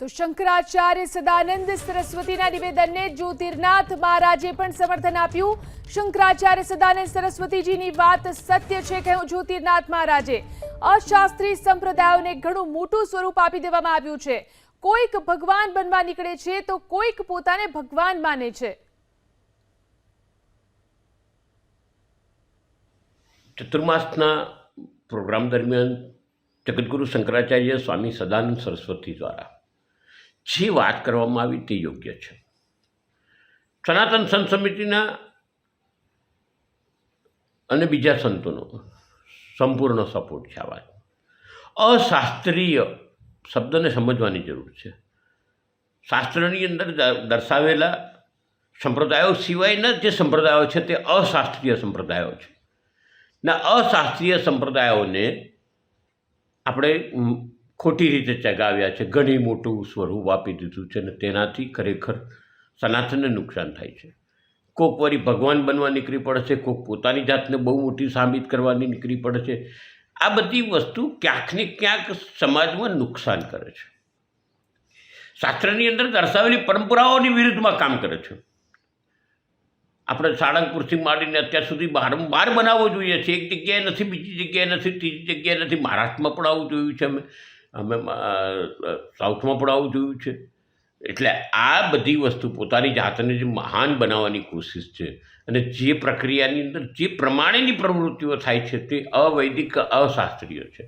તો શંકરાચાર્ય સદાનંદ સરસ્વતીના નિવેદનને જ્યોતિર્નાથ મહારાજે પણ સમર્થન આપ્યું. શંકરાચાર્ય સદાનંદ સરસ્વતીજીની વાત સત્ય છે કહ્યું જ્યોતિર્નાથ મહારાજે. અશાસ્ત્રીય સંપ્રદાયોને ઘણું મોટું સ્વરૂપ આપી દેવામાં આવ્યું છે. કોઈક ભગવાન બનવા નીકળે છે તો કોઈક પોતાને ભગવાન માને છે. ચતુર્માસના પ્રોગ્રામ દરમિયાન જગતગુરુ શંકરાચાર્ય સ્વામી સદાનંદ સરસ્વતી દ્વારા જે વાત કરવામાં આવી તે યોગ્ય છે. સનાતન સંત સમિતિના અને બીજા સંતોનો સંપૂર્ણ સપોર્ટ છે આ વાત. અશાસ્ત્રીય શબ્દને સમજવાની જરૂર છે. શાસ્ત્રની અંદર દર્શાવેલા સંપ્રદાયો સિવાયના જે સંપ્રદાયો છે તે અશાસ્ત્રીય સંપ્રદાયો છે. ના અશાસ્ત્રીય સંપ્રદાયોને આપણે ખોટી રીતે ચગાવ્યા છે. ઘણી મોટું સ્વરૂપ આપી દીધું છે અને તેનાથી ખરેખર સનાતનને નુકસાન થાય છે. કોક વળી ભગવાન બનવા નીકળી પડે છે કોક પોતાની જાતને બહુ મોટી સાબિત કરવાની નીકળી પડે છે આ બધી વસ્તુ ક્યાંક ને ક્યાંક સમાજમાં નુકસાન કરે છે. શાસ્ત્રની અંદર દર્શાવેલી પરંપરાઓની વિરુદ્ધમાં કામ કરે છે. આપણે સાળંગપુરથી માંડીને અત્યાર સુધી બારંબાર બનાવવો જોઈએ છે. એક જગ્યાએ નથી, બીજી જગ્યાએ નથી, ત્રીજી જગ્યાએ નથી. મહારાષ્ટ્રમાં પણ આવું જોયું છે અમે. અમે સાઉથમાં પણ આવું જોયું છે. એટલે આ બધી વસ્તુ પોતાની જાતને જે મહાન બનાવવાની કોશિશ છે અને જે પ્રક્રિયાની અંદર જે પ્રમાણેની પ્રવૃત્તિઓ થાય છે તે અવૈદિક અશાસ્ત્રીય છે.